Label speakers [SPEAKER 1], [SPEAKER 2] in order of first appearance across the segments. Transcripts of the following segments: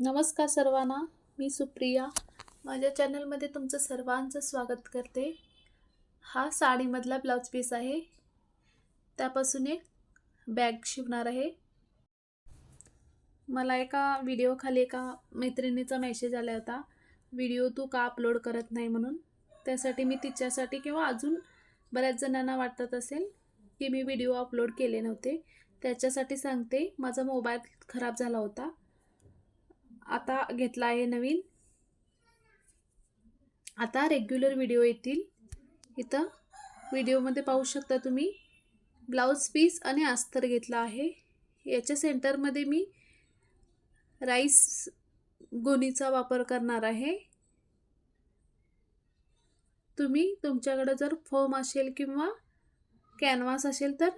[SPEAKER 1] नमस्कार सर्वांना मी सुप्रिया. माझ्या चॅनलमध्ये तुमचं सर्वांचं स्वागत करते. हा साडीमधला ब्लाऊज पीस आहे. त्यापासून एक बॅग शिवणार आहे. मला एका व्हिडिओखाली एका मैत्रिणीचा मेसेज आला होता व्हिडिओ तू का अपलोड करत नाही म्हणून? त्यासाठी मी तिच्यासाठी किंवा अजून बऱ्याच जणांना वाटत असेल की मी व्हिडिओ अपलोड केले नव्हते. त्याच्यासाठी सांगते माझा मोबाईल खराब झाला होता. आता घेतला आहे नवीन. आता रेग्युलर व्हिडिओ येतील. इथं व्हिडिओमध्ये पाहू शकता तुम्ही. ब्लाऊज पीस आणि अस्तर घेतला आहे. याच्या सेंटरमध्ये मी राईस गोणीचा वापर करणार आहे. तुम्ही तुमच्याकडं जर फोम असेल किंवा कॅनव्हास असेल तर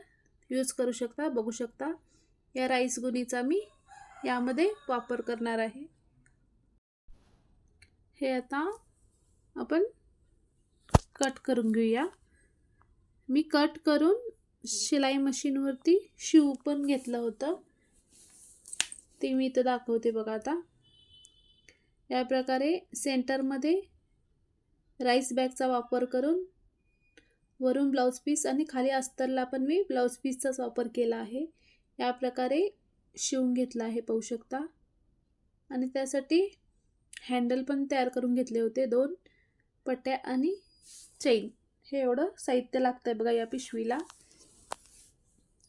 [SPEAKER 1] यूज करू शकता बघू शकता. या राईस गुणीचा मी यामध्ये वापर करणार आहे. हे आता आपण कट करून घेऊया. मी कट करून शिलाई मशीनवरती शिव पण घेतलं होतं. ते मी इथं दाखवते बघा आता. या प्रकारे सेंटरमध्ये राईस बॅगचा वापर करून वरून ब्लाऊज पीस आणि खाली अस्तरला पण मी ब्लाऊज पीसचाच वापर केला आहे. या प्रकारे शिवून घेतला आहे पाहू शकता आणि त्यासाठी हँडल पण तयार करून घेतले होते दोन पट्ट्या आणि चैन हे एवढं साहित्य लागतं आहे बघा या पिशवीला.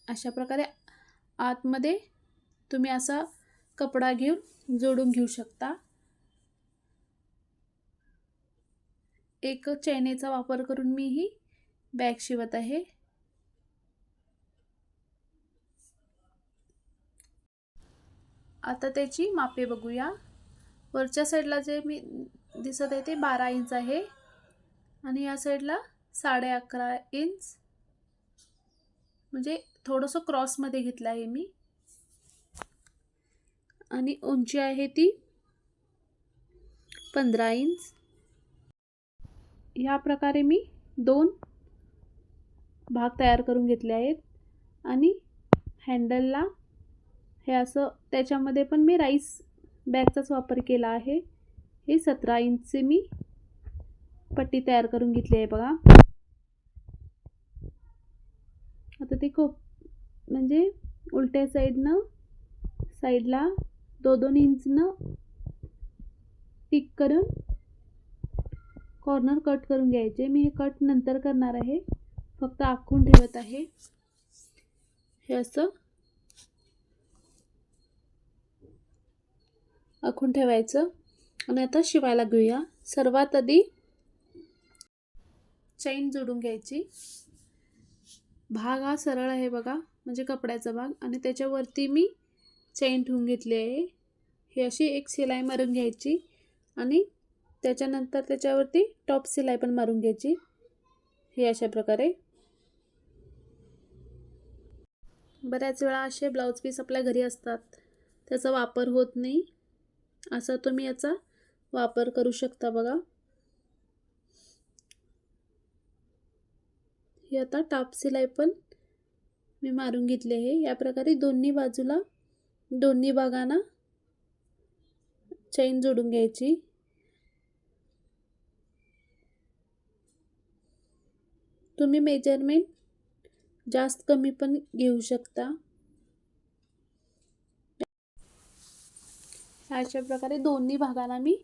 [SPEAKER 1] अशा प्रकारे आतमध्ये तुम्ही असा कपडा घेऊन जोडून घेऊ शकता. एक चैनेचा वापर करून मी ही बॅग शिवत आहे. आता त्याची मापे बघूया. वरच्या साईडला जे मी दिसत आहे ते बारा इंच आहे. आणि या साईडला साडे अकरा इंच म्हणजे थोडंसं क्रॉसमध्ये घेतलं आहे मी. आणि उंची आहे ती पंधरा इंच या प्रकारे मी दोन भाग तयार करून घेतले आहेत. आणि हँडलला हे असं त्याच्यामध्ये पण मी राईस बॅगचाच वापर केला आहे. हे सतरा इंचचे मी पट्टी तयार करून घेतली आहे बघा. आता ते खूप म्हणजे उलट्या साईडनं साईडला दो दोन इंचनं टिक करून कॉर्नर कट करून घ्यायचे. मी हे कट नंतर करणार आहे. फक्त आखून ठेवत आहे. हे असं आखून ठेवायचं. आणि आता शिवायला घेऊया. सर्वात आधी चैन जोडून घ्यायची. भाग हा सरळ आहे बघा म्हणजे कपड्याचा भाग. आणि त्याच्यावरती मी चैन ठेवून घेतली आहे. ही अशी एक शिलाई मारून घ्यायची. आणि त्याच्यानंतर त्याच्यावरती टॉप शिलाई पण मारून घ्यायची. हे अशा प्रकारे. बऱ्याच वेळा असे ब्लाऊज पीस आपल्या घरी असतात. त्याचा वापर होत नाही. असा तुम्ही याचा वापर करू शकता बघा. ही आता टाप सिलाई पण मी मारून घेतली आहे. या प्रकारे दोन्ही बाजूला दोन्ही भागांना चैन जोडून घ्यायची. तुम्ही मेजरमेंट जास्त कमी पण घेऊ शकता. अशा प्रकारे दोन्ही भागाला मी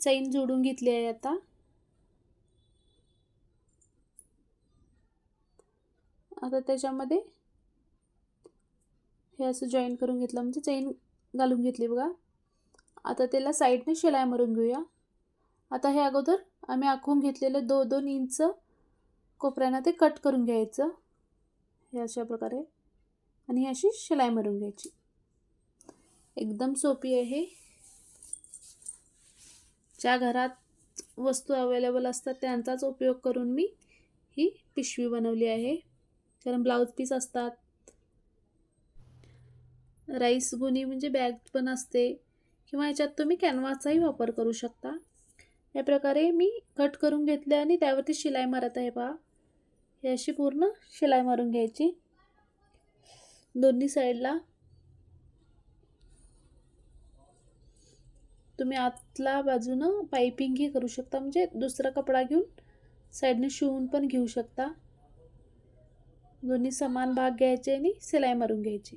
[SPEAKER 1] चैन जोडून घेतली आहे आता. आता त्याच्यामध्ये हे असं जॉईन करून घेतलं म्हणजे चैन घालून घेतली बघा. आता त्याला साईडने शिलाई मारून घेऊया. आता हे अगोदर आम्ही आखून घेतलेलं दो दोन इंच कोपऱ्यानं ते कट करून घ्यायचं. हे अशा प्रकारे. आणि ही अशी शिलाई मारून घ्यायची. एकदम सोपी आहे ज्या घरात वस्तू अवेलेबल असतात त्यांचाच उपयोग करून मी ही पिशवी बनवली आहे. कारण ब्लाऊज पीस असतात. राईस गुणी म्हणजे बॅग पण असते. किंवा याच्यात तुम्ही कॅनव्हासचाही वापर करू शकता. या प्रकारे मी कट करून घेतले आणि त्यावरती शिलाई मारत आहे पहा. ही अशी पूर्ण शिलाई मारून घ्यायची. दोन्ही साईडला तुम्ही आतल्या बाजूनं पायपिंगही करू शकता. म्हणजे दुसरा कपडा घेऊन साईडने शिवून पण घेऊ शकता. दोन्ही समान भाग घ्यायचे आणि सिलाई मारून घ्यायची.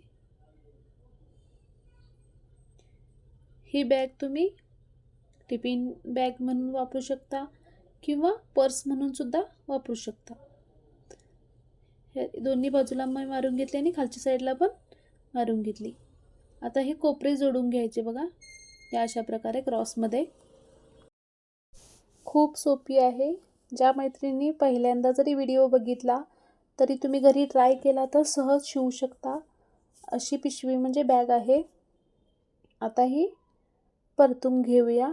[SPEAKER 1] ही बॅग तुम्ही टिफिन बॅग म्हणून वापरू शकता किंवा पर्स म्हणून सुद्धा वापरू शकता. हे दोन्ही बाजूला मी मारून घेतली आणि खालच्या साईडला पण मारून घेतली. आता हे कोपरे जोडून घ्यायचे बघा. या अशा प्रकारे क्रॉसमध्ये. खूप सोपी आहे. ज्या मैत्रिणी पहिल्यांदा जरी व्हिडिओ बघितला तरी तुम्ही घरी ट्राय केला तर सहज शिवू शकता. अशी पिशवी म्हणजे बॅग आहे. आता ही परतून घेऊया.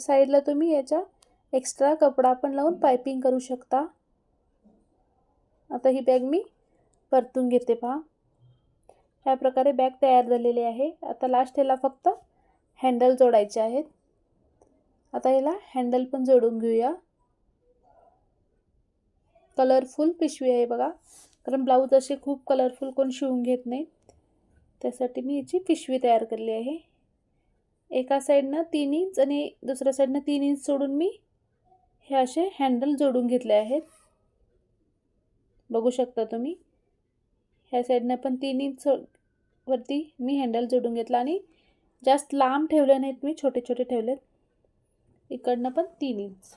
[SPEAKER 1] साईडला तुम्ही याच्या एक्स्ट्रा कपडा पण लावून पायपिंग करू शकता. आता ही बॅग मी परतून घेते पहा. ह्या प्रकारे बॅग तयार झालेली आहे. आता लास्ट ह्याला फक्त हँडल जोडायचे आहेत. आता ह्याला हँडल पण जोडून घेऊया. कलरफुल पिशवी आहे बघा. कारण ब्लाऊज असे खूप कलरफुल कोण शिवून घेत नाही. त्यासाठी मी याची पिशवी तयार केली आहे. एका साईडनं तीन इंच आणि दुसऱ्या साईडनं तीन इंच सोडून मी हे असे हँडल जोडून घेतले आहेत. बघू शकता तुम्ही. ह्या साईडनं पण तीन इंच वरती मी हँडल जोडून घेतला आणि जास्त लांब ठेवले नाहीत मी छोटे छोटे ठेवलेत. इकडनं पण तीन इंच.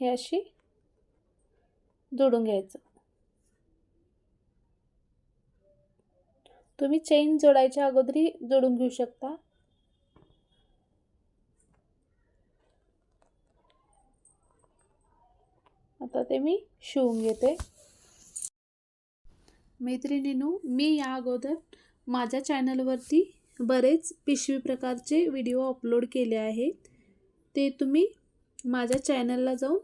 [SPEAKER 1] हे अशी जोडून घ्यायचं. तुम्ही चेन जोडायच्या अगोदरी जोडून घेऊ शकता. आता ते मी शिवून घेते. मैत्रिणीनू मी या अगोदर माझ्या चॅनलवरती बरेच पिशवी प्रकारचे व्हिडिओ अपलोड केले आहेत. ते तुम्ही माझ्या चॅनलला जाऊन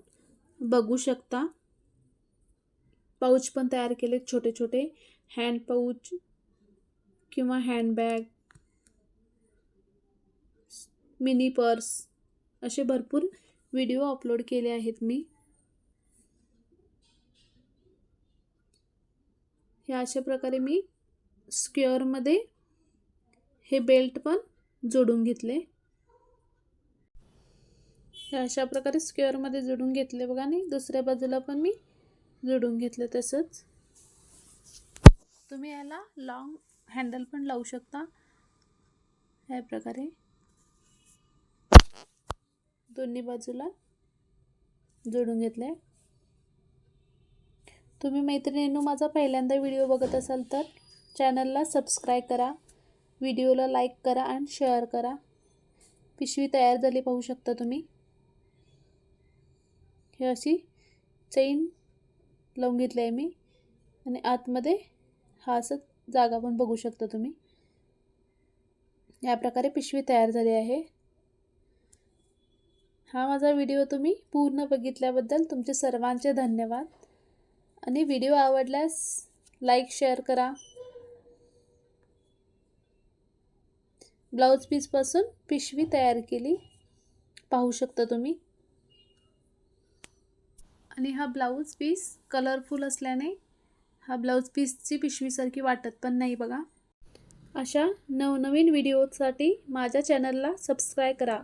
[SPEAKER 1] बघू शकता. पाऊच पण तयार केलेत छोटे छोटे. हँड पाऊच किंवा हँडबॅग मिनी पर्स असे भरपूर व्हिडिओ अपलोड केले आहेत मी. हे अशा प्रकारे मी स्क्वेअरमध्ये हे बेल्ट पण जोडून घेतले. हे अशा प्रकारे स्क्वेअरमध्ये जोडून घेतले बघा आणि दुसऱ्या बाजूला पण मी जोडून घेतलं तसंच. तुम्ही याला लॉंग हँडल पण लावू शकता. ह्या प्रकारे. दोन्ही बाजूला जोडून घेतले. तुम्ही मैत्रिणींनो माझा पहिल्यांदा व्हिडिओ बघत असाल तर चॅनलला सबस्क्राईब करा व्हिडिओला लाईक करा आणि शेअर करा. पिशवी तयार झाली पाहू शकता तुम्ही. हे अशी चैन लावून घेतली आहे मी. आणि आतमध्ये हा असं जागा पण बघू शकता तुम्ही. या प्रकारे पिशवी तयार झाली आहे. हा माझा व्हिडिओ तुम्ही पूर्ण बघितल्याबद्दल तुमचे सर्वांचे धन्यवाद. आणि व्हिडिओ आवडल्यास लाईक शेअर करा. ब्लाऊज पीसपासून पिशवी तयार केली. पाहू शकता तुम्ही. आणि हा ब्लाऊज पीस कलरफुल असल्याने हा ब्लाऊज पीसची पिशवीसारखी वाटत पण नाही बघा. अशा नवनवीन व्हिडिओसाठी माझ्या चॅनलला सबस्क्राईब करा.